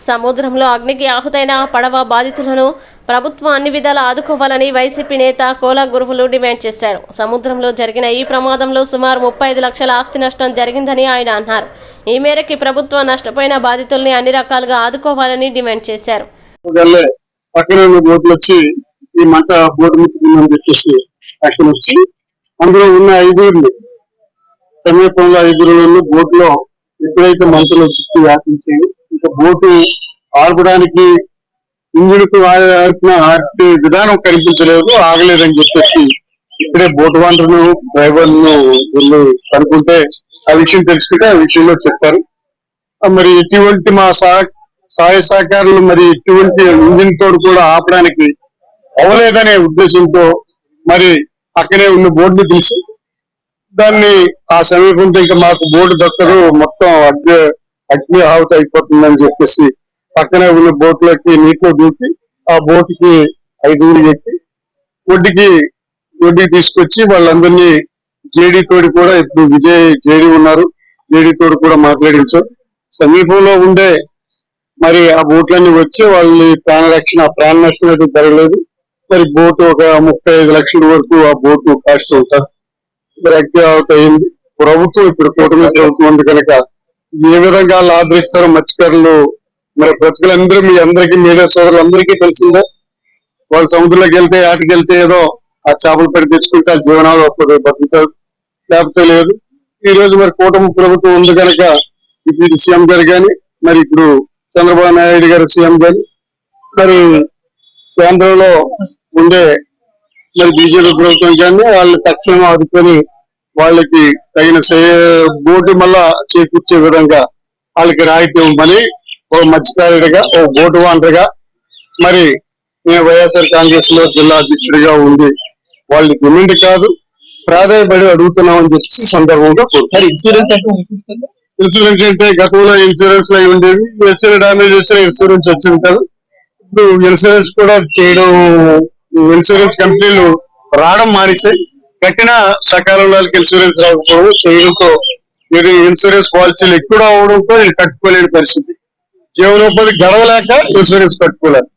సముద్రంలో అగ్నికి ఆహుతైన పడవ బాధితులను ప్రభుత్వం అన్ని విధాలా ఆదుకోవాలని వైసీపీ నేత కోలా గురువులు డిమాండ్ చేశారు. సముద్రంలో జరిగిన ఈ ప్రమాదంలో సుమారు ముప్పై ఐదు లక్షల ఆస్తి నష్టం జరిగిందని ఆయన అన్నారు. ఈ మేరకి ప్రభుత్వం నష్టపోయిన బాధితుల్ని అన్ని రకాలుగా ఆదుకోవాలని డిమాండ్ చేశారు. బోట్లు అందులో ఉన్న ఐదుగురు సమీపంలో ఐదుగురు బోట్లో ఎప్పుడైతే మంటలు చుట్టూ వ్యాపించాయి ఇంకా బోటు ఆగడానికి ఇంజిన్ ఆడిన విధానం కనిపించలేదు ఆగలేదని చెప్పేసి ఇప్పుడే బోటు వాంటర్ను డ్రైవర్ను వీళ్ళు కనుక్కుంటే ఆ విషయం తెలుసుకుంటే ఆ విషయంలో చెప్పారు. మరి ఇటువంటి మా సహ సహాయ సహకారులు మరి ఎటువంటి ఇంజిన్ తోడు కూడా ఆపడానికి అవ్వలేదనే ఉద్దేశంతో మరి అక్కడే ఉన్న బోర్డుని తీసి దాన్ని ఆ సమీపంతో ఇంకా మాకు బోర్డు దక్కదు మొత్తం అగ్ని అగ్ని అయిపోతుందని చెప్పేసి పక్కనే ఉన్న బోట్లోకి నీటిలో దూకి ఆ బోటుకి ఐదుగురు ఎక్కి ఒడ్డుకి ఒడ్డుకి తీసుకొచ్చి వాళ్ళందరినీ జేడీ తోడి కూడా ఇప్పుడు విజయ్ జేడీ ఉన్నారు. జేడీ తోడు కూడా మాట్లాడించారు సమీపంలో ఉండే మరి ఆ బోట్లన్నీ వచ్చి వాళ్ళని ప్రాణ రక్షణ ప్రాణ నష్టం అయితే జరగలేదు. మరి బోటు ఒక ముప్పై ఐదు లక్షల వరకు ఆ బోటు కాస్ట్ ఉంటారు మరి అగ్ని ఆవుట్ అయింది. ప్రభుత్వం ఇప్పుడు కూటమి ప్రభుత్వం ఉంది కనుక ఏ విధంగా వాళ్ళు ఆదరిస్తారు మత్స్యకారులు మరి బ్రతుకులందరూ మీ అందరికీ మీడియా సోదరులందరికీ తెలిసిందే. వాళ్ళు సముద్రంలోకి వెళ్తే ఆటకి వెళ్తే ఏదో ఆ చేపలు పెట్టి తెచ్చుకుంటే ఆ జీవనాలు అప్పుడు బతుకుతారు. లేకపోతే లేదు. ఈ రోజు మరి కూటమి ప్రభుత్వం ఉంది కనుక ఇప్పుడు సీఎం గారు కానీ మరి ఇప్పుడు చంద్రబాబు నాయుడు గారు సీఎం గారు మరి కేంద్రంలో ఉండే మరి బీజేపీ ప్రభుత్వం కానీ వాళ్ళు తక్షణం ఆదుకొని వాళ్ళకి తగిన బోటు మళ్ళా చేకూర్చే విధంగా వాళ్ళకి రాయితీ ఇవ్వమని ఓ మత్స్యకారుడిగా ఓ బోటు వాంటగా మరి నేను వైఎస్ఆర్ కాంగ్రెస్లో జిల్లా అధ్యక్షుడిగా ఉండి వాళ్ళ డిమాండ్ కాదు ప్రాధాయపడి అడుగుతున్నామని చెప్పి సందర్భంగా ఇన్సూరెన్స్ ఇన్సూరెన్స్ అంటే గతంలో ఇన్సూరెన్స్ అయి ఉండేవి ఎస్ఏ డామేజ్ వచ్చిన ఇన్సూరెన్స్ వచ్చింది కదా. ఇప్పుడు ఇన్సూరెన్స్ కూడా చేయడం ఇన్సూరెన్స్ కంపెనీలు రావడం మానేసాయి కట్టిన సకాలంలో వాళ్ళకి ఇన్సూరెన్స్ రాకపోవడం చేయడంతో మీరు ఇన్సూరెన్స్ పాలసీలు ఎక్కువ అవడంతో కట్టుకోలేని పరిస్థితి. జీవనోపాధి గడవలేక ఇన్సూరెన్స్ కట్టుకోలేదు